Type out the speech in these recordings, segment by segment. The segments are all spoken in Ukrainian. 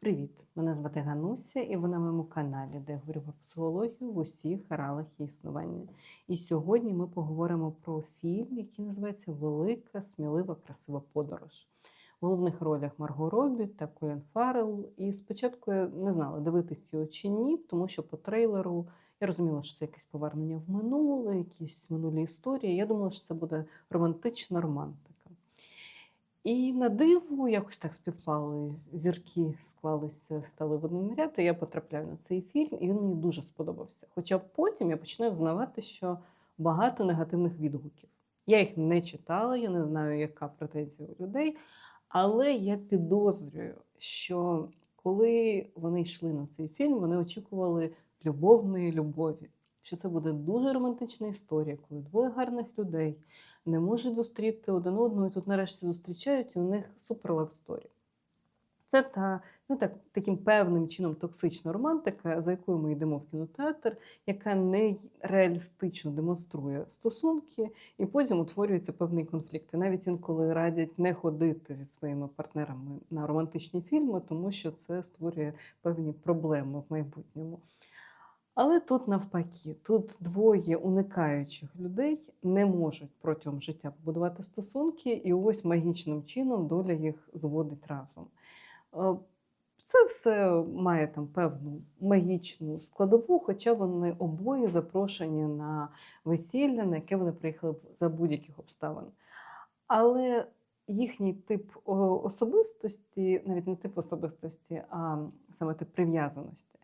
Привіт! Мене звати Гануся, і ви на моєму каналі, де я говорю про психологію в усіх ралах її існування. І сьогодні ми поговоримо про фільм, який називається Велика, смілива, красива подорож. В головних ролях Марго Робі та Колін Фаррелл. І спочатку я не знала, дивитися його чи ні, тому що по трейлеру я розуміла, що це якесь повернення в минуле, якісь минулі історії. Я думала, що це буде романтична романтика. І на диво якось так співпали. Зірки склалися, стали в один ряд, і я потрапляю на цей фільм, і він мені дуже сподобався. Хоча потім я починаю взнавати, що багато негативних відгуків. Я їх не читала, я не знаю, яка претензія у людей, але я підозрюю, що коли вони йшли на цей фільм, вони очікували любовної любові. Що це буде дуже романтична історія, коли двоє гарних людей не можуть зустріти один одного, і тут нарешті зустрічають, і у них супер лавсторі. Це та ну так, таким певним чином токсична романтика, за якою ми йдемо в кінотеатр, яка не реалістично демонструє стосунки, і потім утворюється певний конфлікт. І навіть інколи радять не ходити зі своїми партнерами на романтичні фільми, тому що це створює певні проблеми в майбутньому. Але тут навпаки, тут двоє уникаючих людей не можуть протягом життя побудувати стосунки, і ось магічним чином доля їх зводить разом. Е, Це все має там певну магічну складову, хоча вони обоє запрошені на весілля, на яке вони приїхали за будь-яких обставин. Але їхній тип особистості, навіть не тип особистості, а саме тип прив'язаності,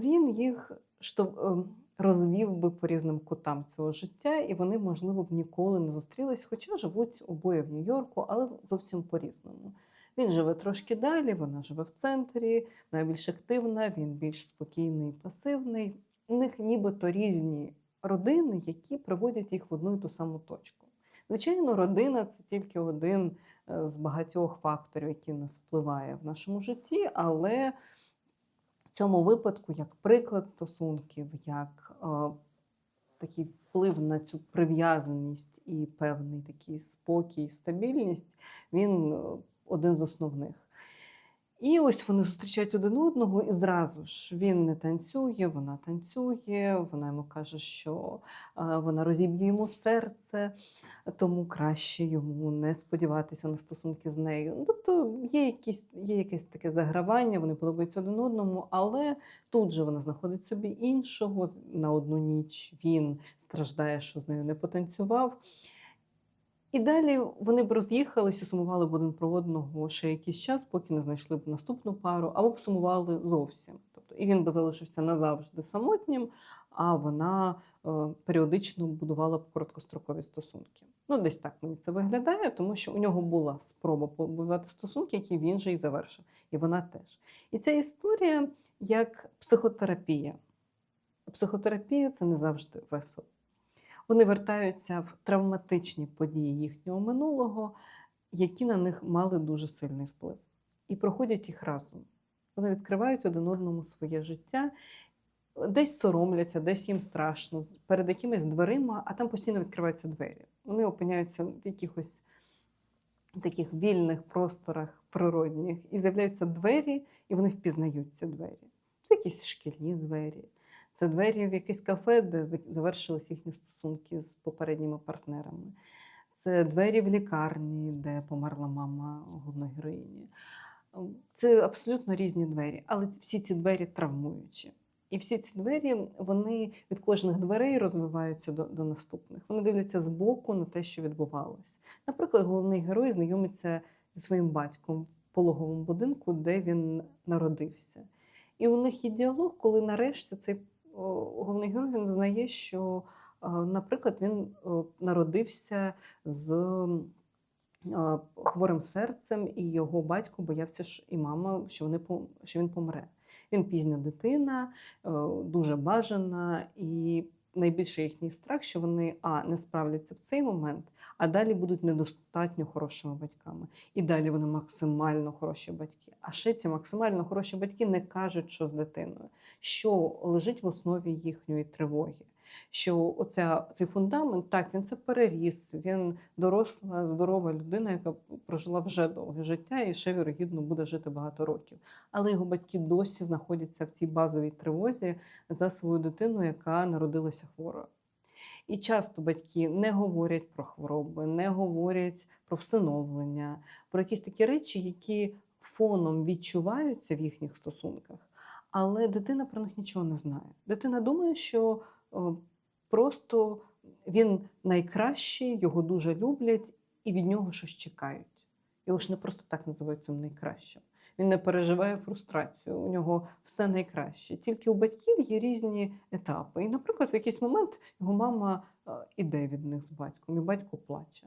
він їх що, е, розвів би по різним кутам цього життя, і вони, можливо, б ніколи не зустрілись, хоча живуть обоє в Нью-Йорку, але зовсім по-різному. Він живе трошки далі, вона живе в центрі, вона більш активна, він більш спокійний і пасивний. У них нібито різні родини, які приводять їх в одну і ту саму точку. Звичайно, родина це тільки один е, з багатьох факторів, які нас впливає в нашому житті, але цьому випадку, як приклад стосунків, як е, такий вплив на цю прив'язаність і певний такий спокій, стабільність, він е, один з основних. І ось вони зустрічають один одного, і зразу ж він не танцює, вона танцює, вона йому каже, що вона розіб'є йому серце, тому краще йому не сподіватися на стосунки з нею. Ну, Тобто є, якісь, є якесь таке загравання, вони подобаються один одному, але тут же вона знаходить собі іншого на одну ніч. Він страждає, що з нею не потанцював. І далі вони б роз'їхалися, сумували б один про одного ще якийсь час, поки не знайшли б наступну пару, або б сумували зовсім. Тобто, і він би залишився назавжди самотнім, а вона е, періодично будувала б короткострокові стосунки. Ну, десь так мені це виглядає, тому що у нього була спроба побудувати стосунки, які він же і завершив, і вона теж. І ця історія як психотерапія. Психотерапія це не завжди весело. Вони вертаються в травматичні події їхнього минулого, які на них мали дуже сильний вплив, і проходять їх разом. Вони відкривають один одному своє життя, десь соромляться, десь їм страшно, перед якимись дверима, а там постійно відкриваються двері. Вони опиняються в якихось таких вільних просторах природних, і з'являються двері, і вони впізнають ці двері. Це якісь шкільні двері. Це двері в якесь кафе, де завершились їхні стосунки з попередніми партнерами. Це двері в лікарні, де померла мама головної героїні. Це абсолютно різні двері, але всі ці двері травмуючі. І всі ці двері вони від кожних дверей розвиваються до, до наступних. Вони дивляться збоку на те, що відбувалось. Наприклад, головний герой знайомиться зі своїм батьком в пологовому будинку, де він народився. І у них є діалог, коли нарешті цей головний герой він взнає, що, наприклад, він народився з хворим серцем, і його батько боявся, і мама, що вони що він помре. Він пізня дитина, дуже бажана, і найбільший їхній страх, що вони а не справляться в цей момент, а далі будуть недостатньо хорошими батьками. І далі вони максимально хороші батьки. А ще ці максимально хороші батьки не кажуть, що з дитиною, що лежить в основі їхньої тривоги. Що оця, цей фундамент, так, він це переріс, він доросла, здорова людина, яка прожила вже довге життя і ще, вірогідно, буде жити багато років. Але його батьки досі знаходяться в цій базовій тривозі за свою дитину, яка народилася хворою. І часто батьки не говорять про хвороби, не говорять про всиновлення, про якісь такі речі, які фоном відчуваються в їхніх стосунках, але дитина про них нічого не знає. Дитина думає, що просто він найкращий, його дуже люблять і від нього щось чекають. Його ж не просто так називають цим найкращим. Він не переживає фрустрацію, у нього все найкраще. Тільки у батьків є різні етапи. І, наприклад, в якийсь момент його мама е, іде від них з батьком, і батько плаче.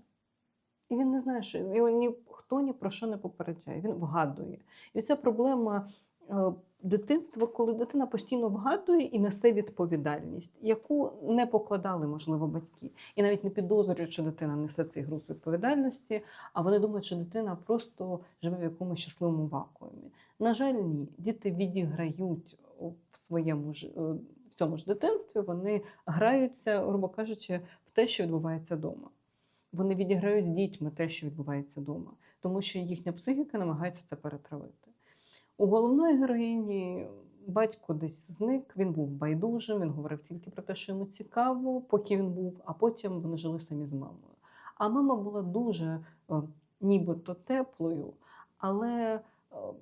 І він не знає, що його ніхто ні про що не попереджає, він вгадує. І ця проблема е, дитинства, коли дитина постійно вгадує і несе відповідальність, яку не покладали, можливо, батьки. І навіть не підозрюють, що дитина несе цей груз відповідальності, а вони думають, що дитина просто живе в якомусь щасливому вакуумі. На жаль, ні. Діти відіграють в своєму ж е, в цьому ж дитинстві, вони граються, грубо кажучи, в те, що відбувається вдома. Вони відіграють з дітьми те, що відбувається вдома, тому що їхня психіка намагається це перетравити. У головної героїні батько десь зник, він був байдужим, він говорив тільки про те, що йому цікаво, поки він був, а потім вони жили самі з мамою. А мама була дуже нібито теплою, але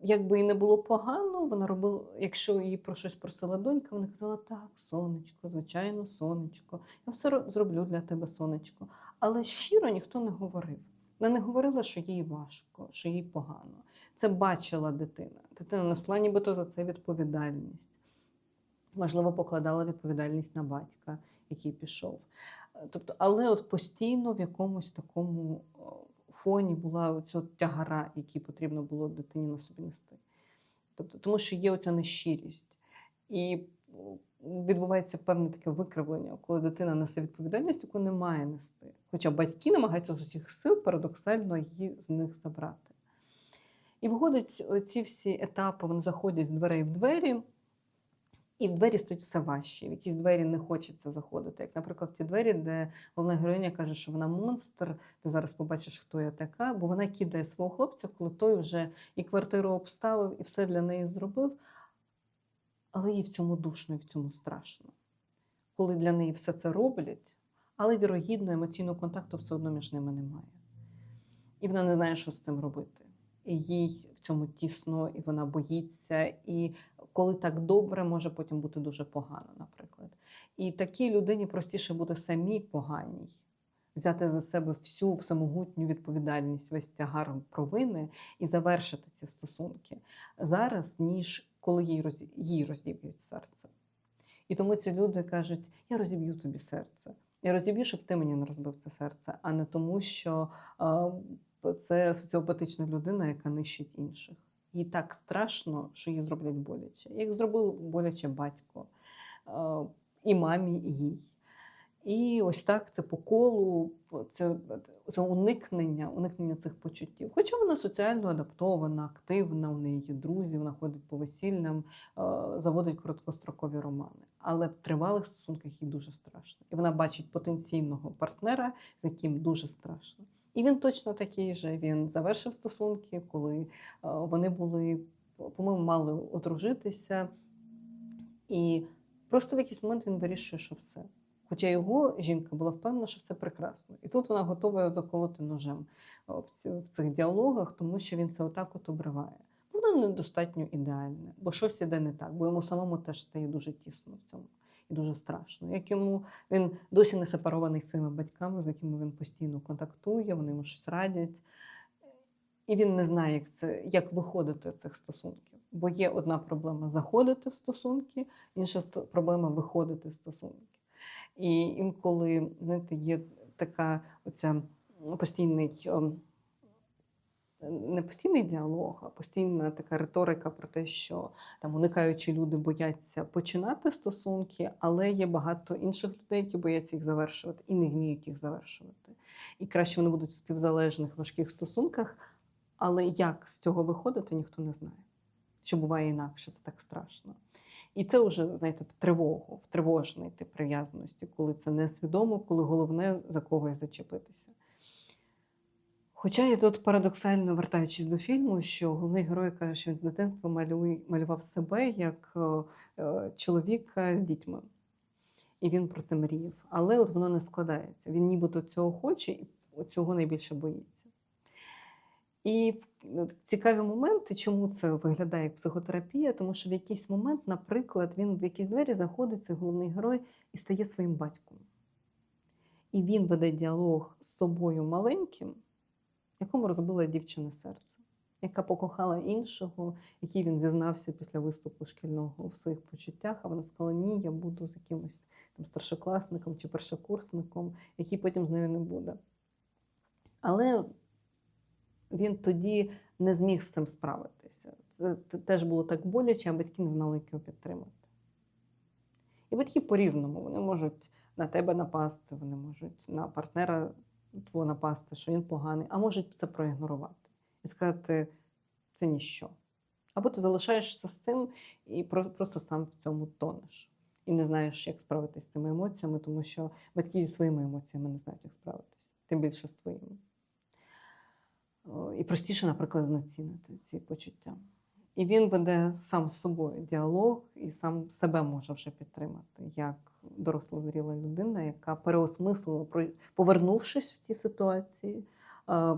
якби і не було погано, вона робила, якщо її про щось просила донька, вона казала: так, сонечко, звичайно, сонечко, я все зроблю для тебе сонечко. Але щиро ніхто не говорив. Вона не говорила, що їй важко, що їй погано. Це бачила дитина. Дитина несла нібито за це відповідальність. Можливо, покладала відповідальність на батька, який пішов. Тобто, але от постійно в якомусь такому фоні була ця тягара, який потрібно було дитині на собі нести. Тобто, тому що є оця нещирість. І відбувається певне таке викривлення, коли дитина несе відповідальність, яку не має нести. Хоча батьки намагаються з усіх сил парадоксально її з них забрати. І виходить, ці всі етапи вони заходять з дверей в двері, і в двері стоїть все важче. В якісь двері не хочеться заходити. Як, наприклад, ті двері, де головна героїня каже, що вона монстр, ти зараз побачиш, хто я така, бо вона кидає свого хлопця, коли той вже і квартиру обставив, і все для неї зробив. Але їй в цьому душно і в цьому страшно. Коли для неї все це роблять, але вірогідно емоційного контакту все одно між ними немає. І вона не знає, що з цим робити. Їй в цьому тісно, і вона боїться. І коли так добре, може потім бути дуже погано, наприклад. І такій людині простіше буде самій поганій взяти за себе всю всемогутню відповідальність, весь тягар провини і завершити ці стосунки зараз, ніж коли їй роз... їй розіб'ють серце. І тому ці люди кажуть: я розіб'ю тобі серце. Я розіб'ю, щоб ти мені не розбив це серце, а не тому, що а, це соціопатична людина, яка нищить інших. Їй так страшно, що їй зроблять боляче. Як зробив боляче батько і мамі, і їй. І ось так це по колу, це, це уникнення, уникнення цих почуттів. Хоча вона соціально адаптована, активна, у неї є друзі, вона ходить по весіллям, е, заводить короткострокові романи. Але в тривалих стосунках їй дуже страшно. І вона бачить потенційного партнера, з яким дуже страшно. І він точно такий же. Він завершив стосунки, коли е, вони були, по-моєму, мали одружитися. І просто в якийсь момент він вирішує, що все. Хоча його жінка була впевнена, що все прекрасно. І тут вона готова його заколоти ножем в, в цих діалогах, тому що він це отак от обриває. Воно недостатньо ідеальне, бо щось іде не так, бо йому самому теж стає дуже тісно в цьому і дуже страшно. Як йому він досі не сепарований своїми батьками, з якими він постійно контактує, вони йому щось радять. І він не знає, як це як виходити з цих стосунків. Бо є одна проблема заходити в стосунки, інша проблема виходити з стосунків. І інколи, знаєте, є така оця постійний, ем, не постійний діалог, а постійна така риторика про те, що там уникаючі люди бояться починати стосунки, але є багато інших людей, які бояться їх завершувати і не вміють їх завершувати. І краще вони будуть в співзалежних важких стосунках, але як з цього виходити, ніхто не знає. що буває інакше, це так страшно. І це вже, знаєте, в тривогу, в тривожний тип прив'язаності, коли це несвідомо, коли головне за когось зачепитися. Хоча я тут парадоксально вертаючись до фільму, що головний герой каже, що він з дитинства малює, малював себе як е, е, чоловіка з дітьми. І він про це мріяв. Але от воно не складається. Він нібито цього хоче і цього найбільше боїться. І в- цікаві моменти, чому це виглядає як психотерапія, тому що в якийсь момент, наприклад, він в якісь двері заходить, цей головний герой, і стає своїм батьком. І він веде діалог з собою маленьким, якому розбила дівчина серце, яка покохала іншого, який він зізнався після виступу шкільного в своїх почуттях, а вона сказала: Ні, я буду з якимось там старшокласником чи першокурсником, який потім з нею не буде. Але він тоді не зміг з цим справитися. Це теж було так боляче, а батьки не знали, як його підтримати. І батьки по-різному. Вони можуть на тебе напасти, вони можуть на партнера твого напасти, що він поганий, а можуть це проігнорувати і сказати, це ніщо. Або ти залишаєшся з цим і просто сам в цьому тонеш. І не знаєш, як справитися з цими емоціями, тому що батьки зі своїми емоціями не знають, як справитися, тим більше з твоїми. І простіше, наприклад, знецінити ці почуття. І він веде сам з собою діалог і сам себе може вже підтримати як доросла зріла людина, яка переосмислила, повернувшись в ті ситуації, е,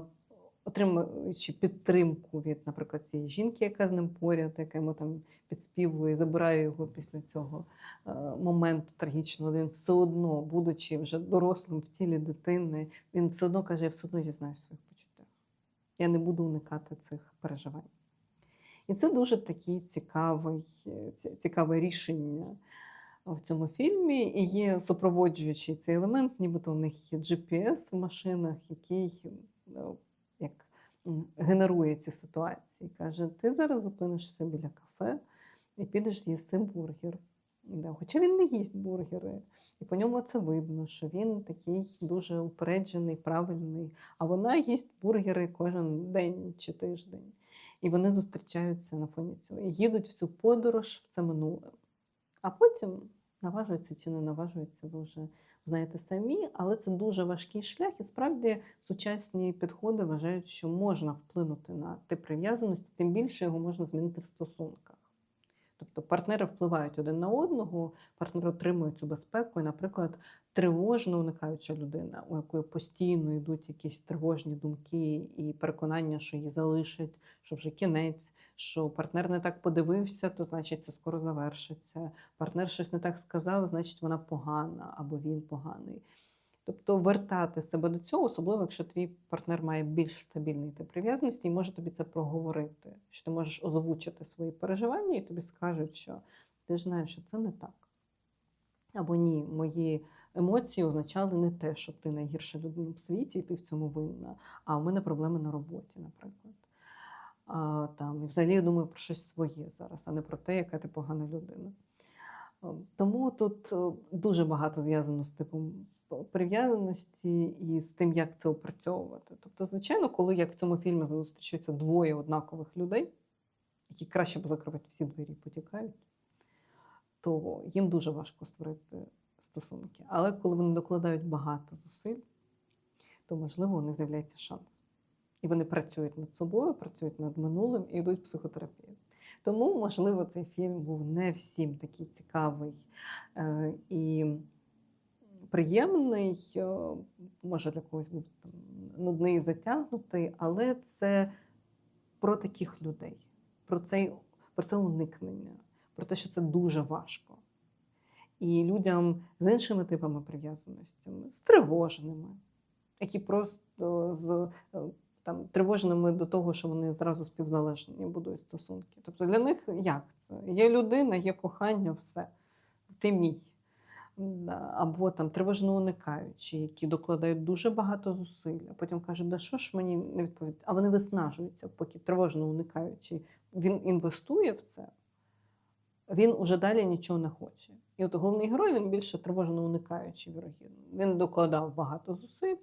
отримуючи підтримку від, наприклад, цієї жінки, яка з ним поряд, яка йому там підспівує, забирає його після цього е, моменту трагічного. Він все одно, будучи вже дорослим в тілі дитини, він все одно каже: я все одно зізнаюсь в своїх почуттях. Я не буду уникати цих переживань. І це дуже такий цікавий, е, цікаве рішення в цьому фільмі. І є супроводжуючий цей елемент, нібито у них є GPS в машинах, який ну, як генерує ці ситуації. Каже: ти зараз зупинишся біля кафе і підеш з'їсти бургер. Хоча він не їсть бургери. І по ньому це видно, що він такий дуже упереджений, правильний. А вона їсть бургери кожен день чи тиждень. І вони зустрічаються на фоні цього. І їдуть всю подорож в це минуле. А потім наважуються чи не наважуються, ви вже знаєте самі, але це дуже важкий шлях. І справді сучасні підходи вважають, що можна вплинути на тип прив'язаності, тим більше його можна змінити в стосунках. Тобто партнери впливають один на одного, партнер отримує цю безпеку, і, наприклад, тривожно уникаюча людина, у якої постійно йдуть якісь тривожні думки і переконання, що її залишать, що вже кінець, що партнер не так подивився, то значить це скоро завершиться. Партнер щось не так сказав, значить вона погана або він поганий. Тобто вертати себе до цього, особливо якщо твій партнер має більш стабільний тип прив'язаності і може тобі це проговорити, що ти можеш озвучити свої переживання, і тобі скажуть, що ти ж знаєш, що це не так. Або ні, мої емоції означали не те, що ти найгірша людина в світі, і ти в цьому винна. А у мене проблеми на роботі, наприклад. А, там, і взагалі я думаю про щось своє зараз, а не про те, яка ти погана людина. Тому тут е, дуже багато зв'язано з типом прив'язаності і з тим, як це опрацьовувати. Тобто, звичайно, коли як в цьому фільмі зустрічаються двоє однакових людей, які краще б закривати всі двері і потікають, то їм дуже важко створити стосунки. Але коли вони докладають багато зусиль, то можливо у них з'являється шанс. І вони працюють над собою, працюють над минулим і йдуть в психотерапію. Тому, можливо, цей фільм був не всім такий цікавий е, і приємний. е, Може, для когось був там, нудний і затягнутий, але це про таких людей, про, цей, про це уникнення, про те, що це дуже важко. І людям з іншими типами прив'язаностями, з тривожними, які просто з е, там, тривожними до того, що вони зразу співзалежні будують стосунки. Тобто для них як це? Є людина, є кохання, все. Ти мій. Або там тривожно уникаючі, які докладають дуже багато зусиль, а потім кажуть, да що ж мені не відповідати? А вони виснажуються, поки тривожно уникаючи. Він інвестує в це, він уже далі нічого не хоче. І от головний герой він більше тривожно уникаючий, вірогідно. Він докладав багато зусиль,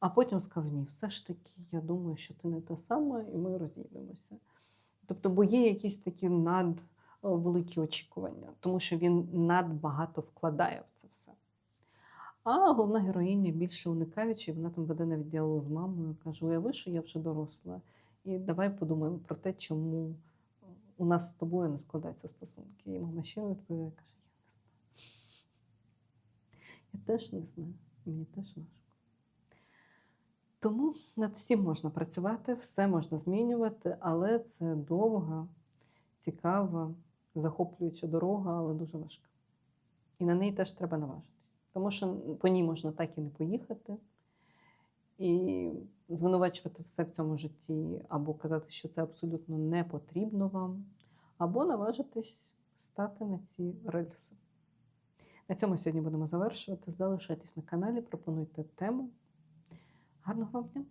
а потім сказав: ні, все ж таки, я думаю, що ти не та сама, і ми розійдемося. Тобто, бо є якісь такі надвеликі очікування, тому що він надбагато вкладає в це все. А головна героїня більше уникаючи, вона там веде навіть діалог з мамою, каже: Уяви, що я вже доросла. І давай подумаємо про те, чому у нас з тобою не складаються стосунки. І мама щиро відповідає, каже: Я не знаю. Я теж не знаю, мені теж важко. Тому над всім можна працювати, все можна змінювати, але це довга, цікава, захоплююча дорога, але дуже важка. І на неї теж треба наважитись. Тому що по ній можна так і не поїхати, і звинувачувати все в цьому житті, або казати, що це абсолютно не потрібно вам, або наважитись стати на ці рельси. На цьому сьогодні будемо завершувати. Залишайтесь на каналі, пропонуйте тему. Гарного вам дня!